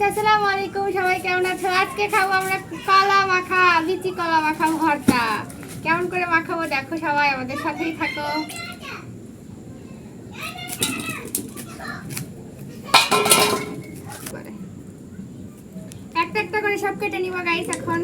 Guys আসসালামু আলাইকুম। সবাই কেমন আছো? আজকে খাব আমরা কলা মাখা, লিচি কলা ভর্তা। কেমন করে মাখাবো দেখো সবাই, আমাদের সাথেই থাকো। একটা একটা করে সব কেটে নিব গাইস এখন।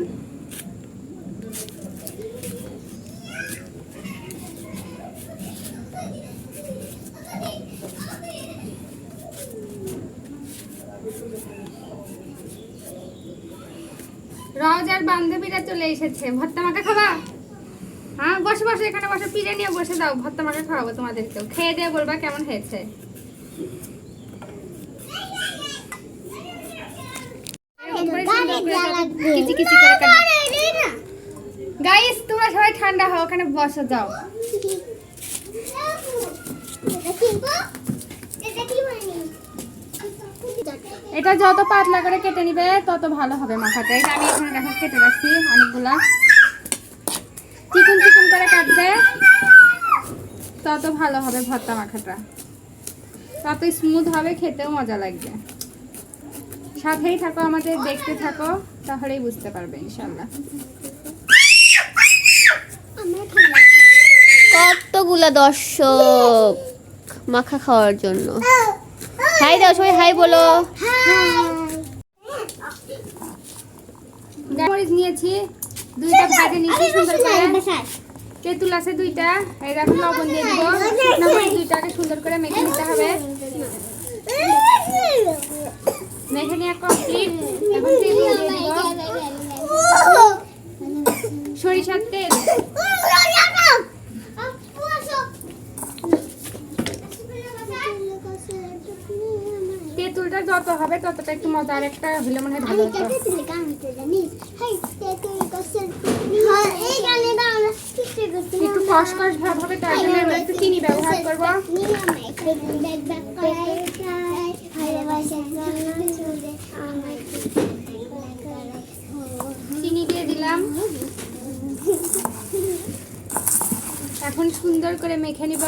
রজার বান্ধবীরা চলে এসেছে। ভর্তা মাখা খাবা? হ্যাঁ বসে বসে এখানে বসে পিড়ে নিয়ে বসে দাও। ভর্তা মাখা খাওয়াবো তোমাদেরকেও। খেয়ে দিয়ে বলবা কেমন হয়েছে? গাইস তোমরা সবাই ঠান্ডা হও ওখানে বসে যাও। এটা যত পাতলা করে কেটে নিবে তত ভালো হবে মাখাটা এই যে আমি এখানে দেখো কেটে রাখছি অনেকগুলা। চিকুন চিকন করে কাটবে তত ভালো হবে ভর্তা মাখাটা। তত স্মুথ হবে খেতেও মজা লাগবে। সাথেই থাকো আমাদের দেখতে থাকো তাহলেই বুঝতে পারবে ইনশাল্লাহ কতগুলা দর্শক মাখা খাওয়ার জন্য? হাই দাও সবাই হাই বলো। মরিচ নিয়েছি। দুইটা ভাজে নিয়েছি সুন্দর করে। তেঁতুল আছে দুইটা। দেখো লবণ দিয়ে দিব। শুকনো মরিচ দুইটাকে সুন্দর করে মেখে নিতে হবে। মেখে নেওয়া কমপ্লিট এখন তেল দিয়ে দিব সরিষার তেল তেঁতুলটা যত হবে ততটা একটু মজা আর একটা হলে মনে হয় ভালো একটু কষকষ ভাব হবে তার জন্য আমরা একটু চিনি ব্যবহার করব চিনি দিয়ে দিলাম এখন সুন্দর করে মেখে নিব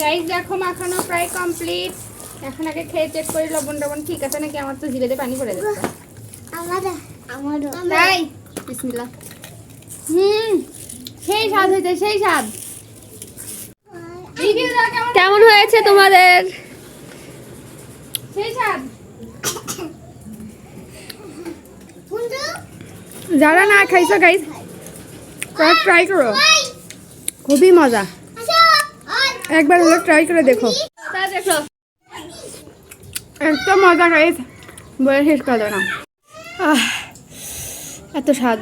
গাইস দেখো মাখানো প্রায় কমপ্লিট এখন আগে খেয়ে চেক করি লবণ টবণ ঠিক আছে নাকি? আমার তো জিভেতে পানি পড়ে যাচ্ছে। তাই? বিসমিল্লাহ। হুম সেই স্বাদ হয়েছে সেই স্বাদ। কেমন কেমন হয়েছে তোমাদের? সেই স্বাদ। যারা না খাইছো গাইস ট্রাই করো। খুবই মজা। একবার হলো ট্রাই করে দেখো। একদম এত মজা গাইস বলে শেষ করা না। আহ, এত স্বাদ।